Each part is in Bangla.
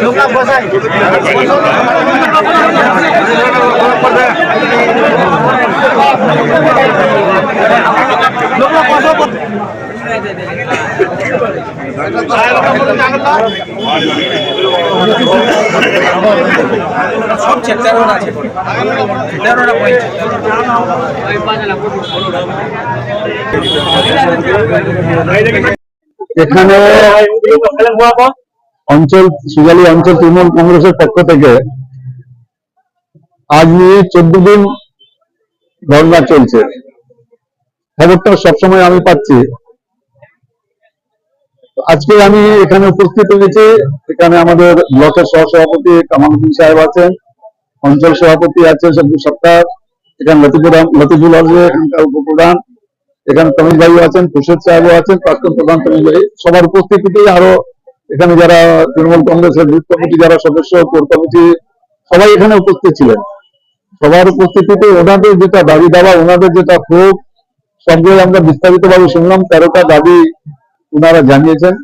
লোকরা কথা এখানে অঞ্চল সুজালি অঞ্চল, তৃণমূল কংগ্রেসের পক্ষ থেকে আজ নিয়ে চোদ্দ দিন ধর্ণা চলছে। খবরটা সবসময় আমি পাচ্ছি। আজকে আমি এখানে উপস্থিত হয়েছি। এখানে আমাদের ব্লকের সহসভাপতি কামালুদ্দিন সাহেব আছেন, অঞ্চল সভাপতি আছেন সবজি সপ্তাহ এখানে লতিফুর লতিফুল হজরে এখানকার উপপ্রধান, এখানে তমিল ভাই আছেন, খুরশেদ সাহেবও আছেন, প্রাক্তন প্রধান তমিল ভাই। সবার উপস্থিতিতে আরও এখানে যারা তৃণমূল কংগ্রেসের বুথ কমিটি, যারা সদস্য, কোর কমিটি, সবাই এখানে উপস্থিত ছিলেন। সবার উপস্থিতিতে ওনাদের যেটা দাবি দাবা ওনাদের যেটা ক্ষোভ সবগুলো আমরা বিস্তারিত ভাবে শুনলাম। তেরোটা দাবি ওনারা জানিয়েছেন,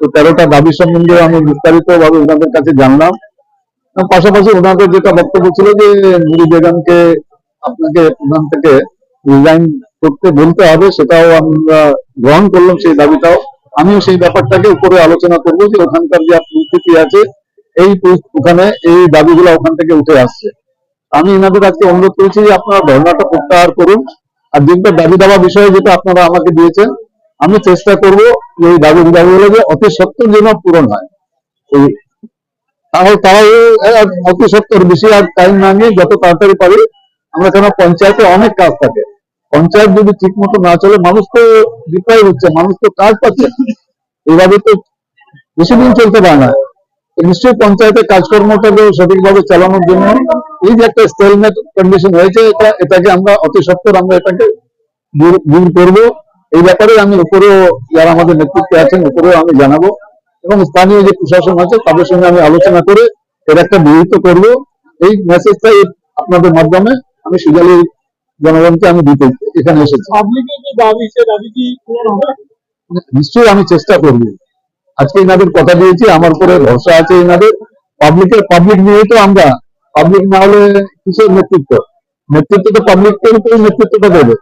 তো তেরোটা দাবি সম্বন্ধে আমি বিস্তারিত ভাবে ওনাদের কাছে জানলাম। পাশাপাশি ওনাদের যেটা বক্তব্য ছিল যে নুরি বেগমকে আপনাকে প্রধান থেকে রিজাইন করতে বলতে হবে, সেটাও আমরা গ্রহণ করলাম সেই দাবিটাও। আমিও সেই ব্যাপারটাকে উপরে আলোচনা করব যে, ওখানকার যে পরিস্থিতি আছে, এই ওখানে এই দাবিগুলো ওখান থেকে উঠে আসছে। আমি এনাদের আজকে অনুরোধ করেছি যে, আপনারা ধর্ণাটা প্রত্যাহার করুন। আর যেটা দাবি দাবা বিষয়ে যেটা আপনারা আমাকে দিয়েছেন আমি চেষ্টা করব এই দাবি দাবিগুলো যে অতি সত্তর যেন পূরণ হয়। এই তাহলে তাও অতি সত্তর বেশি আর টাইম না নিয়ে যত তাড়াতাড়ি পারি আমরা কেন পঞ্চায়েতে অনেক কাজ থাকে। পঞ্চায়েত যদি ঠিক মতো না চলে, মানুষ তো বিক্রয় হচ্ছে, মানুষ তো কাজ পাচ্ছে। না। এইভাবে তো বেশি দিন চলতে পারে না। নিশ্চয়ই পঞ্চায়েতের কাজকর্মটাকে সঠিকভাবে চালানোর জন্য এই যে একটা স্টেলমেট কন্ডিশন হয়েছে, এটা, এটাকে আমরা অতি সত্তর আমরা এটাকে দূর করব। এই ব্যাপারে আমি উপরেও যারা আমাদের নেতৃত্বে আছেন উপরেও আমি জানাব। এবং স্থানীয় যে প্রশাসন আছে তাদের সঙ্গে আমি আলোচনা করে এর একটা বিহিত করব। এই মেসেজটা আপনাদের মাধ্যমে আমি সুজালি জনগণকে আমি দিতে এখানে এসেছি। নিশ্চয়ই আমি চেষ্টা করব। আজকে এনাদের কথা দিয়েছি আমার উপরে ভরসা আছে এনাদের। পাবলিকের পাবলিক নিয়েই তো আমরা। পাবলিক না হলে কিসের নেতৃত্ব? নেতৃত্ব তো পাবলিকের উপরে নেতৃত্বটা দেবে।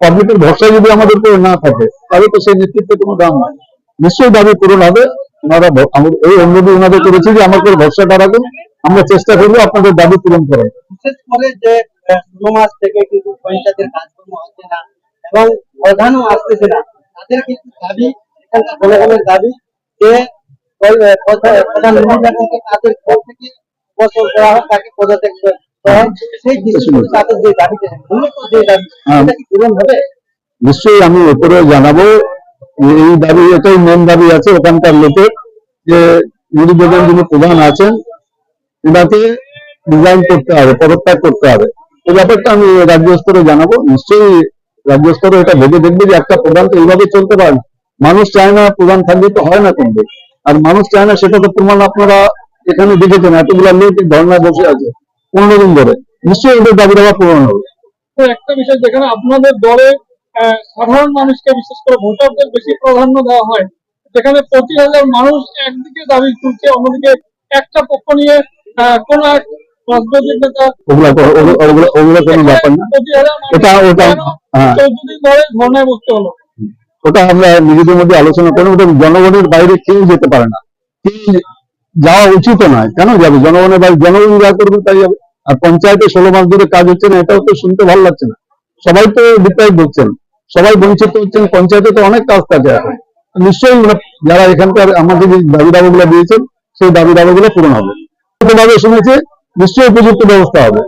পাবলিকের ভরসা যদি আমাদের উপরে না থাকে, তাহলে তো সেই নেতৃত্বের কোনো দাম নাই। নিশ্চয়ই দাবি পূরণ হবে ওনারা এই অনুরোধ ওনাদের করেছি যে আমার উপর ভরসাটা রাখুন আমরা চেষ্টা করব আপনাদের দাবি পূরণ করার। বিশেষ করে যে মাস থেকে কিন্তু পঞ্চায়েতের কাজকর্ম হচ্ছে না এবং প্রধানও আসতেছে না। তাদের কিন্তু দাবি জনগণের দাবি যে প্রধান তাদের বছর করা হোক, তাকে পদত্যাগ হ্যাঁ। হবে? নিশ্চয়ই আমি উপরে জানাব এই দাবি এটাই মেন দাবি আছে ওখানকার লোকের যে নুরি বেগম যিনি প্রধান আছেন ওনাকে রিজাইন করতে হবে পদত্যাগ করতে হবে। এই ব্যাপারটা আমি রাজ্য স্তরে জানাব। নিশ্চয়ই রাজ্য স্তরে এটা ভেবে দেখবে যে একটা প্রধান তো এইভাবে চলতে পারে। মানুষ চায় না প্রধান থাকলে তো হয় না কিন্তু আর মানুষ চায় না সেটা তো প্রমাণ আপনারা এখানে দেখেছেন এতগুলা লোক ধর্নায় বসে আছে। পনেরো দিন ধরে। নিশ্চয়ই ওদের দাবি দাবা পূরণ হবে। তো একটা বিষয় যেখানে আপনাদের দলে সাধারণ মানুষকে বিশেষ করে ভোটারদের বেশি প্রাধান্য দেওয়া হয় যেখানে পঁচিশ হাজার মানুষ একদিকে দাবি তুলছে অন্যদিকে একটা পক্ষ নিয়ে কোন এক রাজনৈতিক নেতা ওগুলো ওগুলো- ওগুলো কোনো ব্যাপার না। হাজার এটা ওটা হ্যাঁ চৌদ্দ দিন ধরে ধর্নায় বসতে হলো? ওটা আমরা নিজেদের মধ্যে আলোচনা করি ওটা জনগণের বাইরে কেউ যেতে পারে না। যাওয়া উচিত নয়। কেন যাবে? জনগণের বাড়ি জনগণ যা করবে তাই যাবে আর পঞ্চায়েতে ষোলো মাস ধরে কাজ হচ্ছে না, এটাও তো শুনতে ভালো লাগছে না। সবাই তো ডিপ্রাইভ হচ্ছেন, সবাই বঞ্চিত হচ্ছেন, পঞ্চায়েতে তো অনেক কাজ থাকে এখন নিশ্চয়ই যারা এখানকার আমাদের যে দাবি দাবাগুলো দিয়েছেন, সেই দাবি দাবাগুলো পূরণ হবে। শুনেছে, নিশ্চয়ই উপযুক্ত ব্যবস্থা হবে।